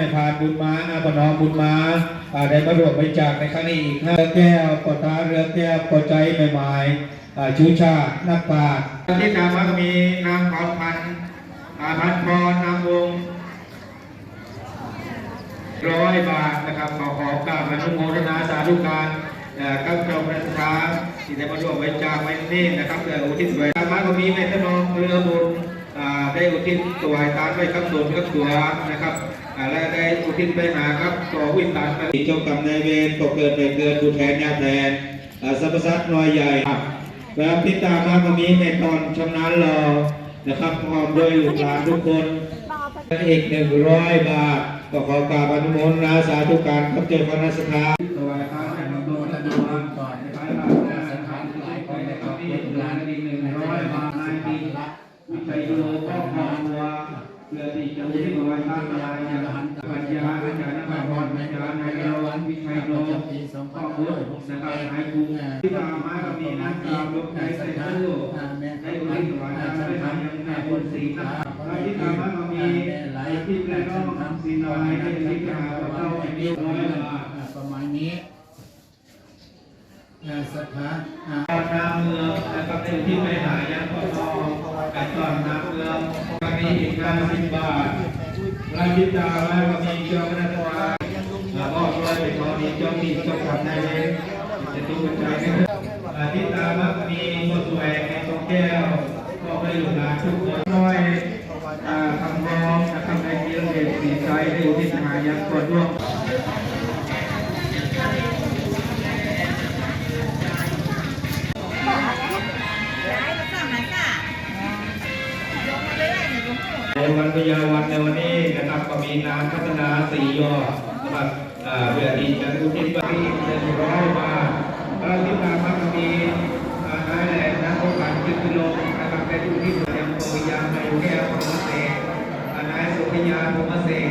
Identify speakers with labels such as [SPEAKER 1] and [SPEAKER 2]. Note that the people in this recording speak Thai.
[SPEAKER 1] ไม่ผ่านบุญมาอาปนอมบุญมาอาได้มาร่วมบริจาคในครั้งนี้อีกห้าแก้วปอตาเรือแก้วปอใจใหม่ๆอ่ชูชานักปราชญ์ที่ตามมาก็มีนางเผาพันอาพันพรนางวงร้อยบาทนะครับขอขอกราบอนุโมทนาสาธุการกับเจ้าพระสาที่ได้มาร่วมบริจาคไว้นี่นะครับเอ่ออุทิศไว้ธรรมะก็มีแม่ทนองเรือบุญได้อุทิศตัวให้านไว้ครับโดนครับตัวนะครับ และได้อุทิศไปหาครับต่อวิญญาณเจ้ากรรมนายเวรตกเกิดไปเกิดผู้แทนญาติแทนอ่าสรรพสัตว์น้อยใหญ่ครับแล้วติดตามมาก็มีแม่ตอนชำนาญรอนะครับพร้อมด้วยลูกหลานทุกคนอีกหนึ่งร้อยบาทก็ขอกราบอนุโมทนาสาธุการครับเจ้าคณะสถานถวายพระแห่งโดนดูวันก่อนในพระราชสังขารหลายคนนะครับที่ลูกหลานอีกหนึ่งร้อยบาทนายปีละวิชัยโยก็พอตัว เพื่อที่จะที่ถวายพระนายยาหันปัญญาอาจารย์นภพรอาจารย์นายรวันวิชัยโยก็เพื่อนะครับหายภูมิที่ตามมาก็มีนักกราบลงใจใส่ตู้ได้อุทิศถวายพระไปทำยังไงบนสีนาที่ตามมาก็มี
[SPEAKER 2] หลาย
[SPEAKER 1] ที่แปลงต้องทำสิ่งเหล่านี้ให้ที่กหาพระเจ้าแห่งนี้ร้อยบาท
[SPEAKER 2] ประมาณนี้งานสถานอ่า
[SPEAKER 1] น้ำเมืองนะครับเป็นที่ไปหายังพ่อพ่อกัดตอนน้ำเมือง มีอีกห้าสิบบาทรายพิจารณาก็มีเจ้าคณะตัวแล้วก็เลยไปขอดีเจ้ามีเจ้ากับนายเองจะตุ้งใจนะครับอาทิตย์ตามาก็มีโมสุแอกในตรงแก้ว ก็ให้ลูกหลานทุกคนน้อยคำร้องนะครับในเรื่องเด็กสีใจในอุทิศหายังกดร่วม ในวันพยาวันในวันนี้นะครับก็มีน้ำพัฒนาสี่ยอดนะครับเพื่อที่จะอุทิศไปหนึ่งร้อยบาทแล้วที่ตาพักมีนายแหล่นะโอกาสจิตกิโลนะครับเป็นอุทิศยังโพยามในแก้วพรหมเสกนายสุพยาพรหมเสก